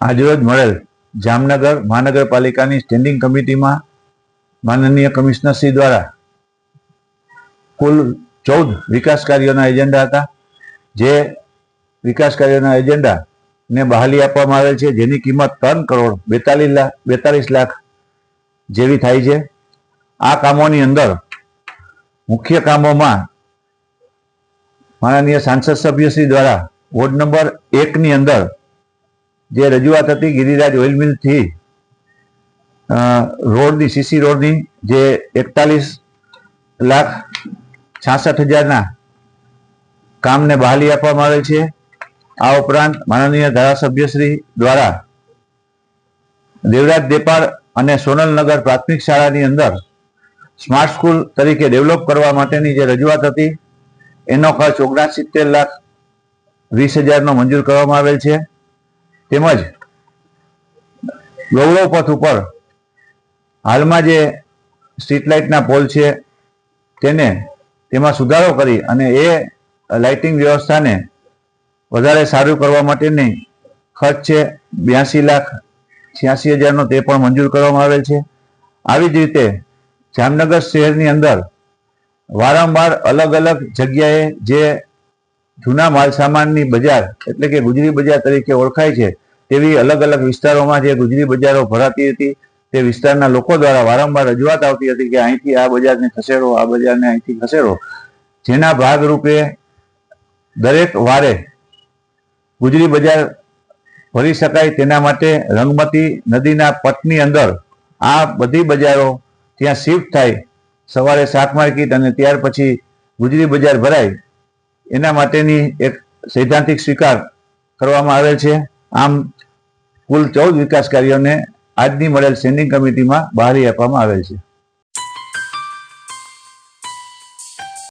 આજરોજ મળેલ જામનગર મહાનગરપાલિકાની સ્ટેન્ડિંગ કમિટીમાં માનનીય કમિશનરશ્રી દ્વારા કુલ ચૌદ વિકાસ કાર્યોના એજન્ડા હતા. જે વિકાસ કાર્યોના એજન્ડાને બહાલી આપવામાં આવેલ છે. જેની કિંમત ત્રણ કરોડ બેતાલીસ લાખ બેતાલીસ લાખ જેવી થાય છે. આ કામોની અંદર મુખ્ય કામોમાં માનનીય સાંસદ સભ્યશ્રી દ્વારા વોર્ડ નંબર એકની અંદર જે રજૂઆત હતી ગિરિરાજ ઓઇલ મિલથી રોડની સીસી રોડની, જે એકતાલીસ લાખ છાસઠ હજારના કામને બહાલી આપવામાં આવે છે. આ ઉપરાંત માનનીય ધારાસભ્યશ્રી દ્વારા દેવરાજ દેપાળ અને સોનલનગર પ્રાથમિક શાળાની અંદર સ્માર્ટ સ્કૂલ તરીકે ડેવલપ કરવા માટેની જે રજૂઆત હતી, એનો ખર્ચ ઓગણસિત્તેર લાખ વીસ હજારનો મંજૂર કરવામાં આવેલ છે. તેમજ ગૌરવ પથ ઉપર હાલમાં જે સ્ટ્રીટ લાઇટના પોલ છે, તેને તેમાં સુધારો કરી અને એ લાઇટિંગ વ્યવસ્થાને વધારે સારું કરવા માટેની ખર્ચ છે બ્યાસી લાખ છ્યાસી હજારનો તે પણ મંજૂર કરવામાં આવેલ છે. આવી જ રીતે જામનગર શહેરની અંદર વારંવાર અલગ અલગ જગ્યાએ જે જૂના માલ સામાનની બજાર, એટલે કે ગુજરી બજાર તરીકે ઓળખાય છે, તેવી અલગ અલગ વિસ્તારોમાં જે ગુજરી બજારો ભરાતી હતી, તે વિસ્તારના લોકો દ્વારા વારંવાર રજૂઆત આવતી હતી કે અહીંથી આ બજારને ખસેડો, આ બજારને અહીંથી ખસેડો. જેના ભાગરૂપે દરેક વારે ગુજરી બજાર ભરી શકાય તેના માટે રંગમતી નદીના પટની અંદર આ બધી બજારો ત્યાં શિફ્ટ થાય. સવારે શાક માર્કેટ અને ત્યાર પછી ગુજરી બજાર ભરાય. એના માટેની એક સૈદ્ધાંતિક સ્વીકાર કરવામાં આવેલ છે. આમ, કુલ ચૌદ વિકાસ કાર્યોને આજની મળેલ સ્ટેન્ડિંગ કમિટીમાં બહારી આપવામાં આવેલ છે.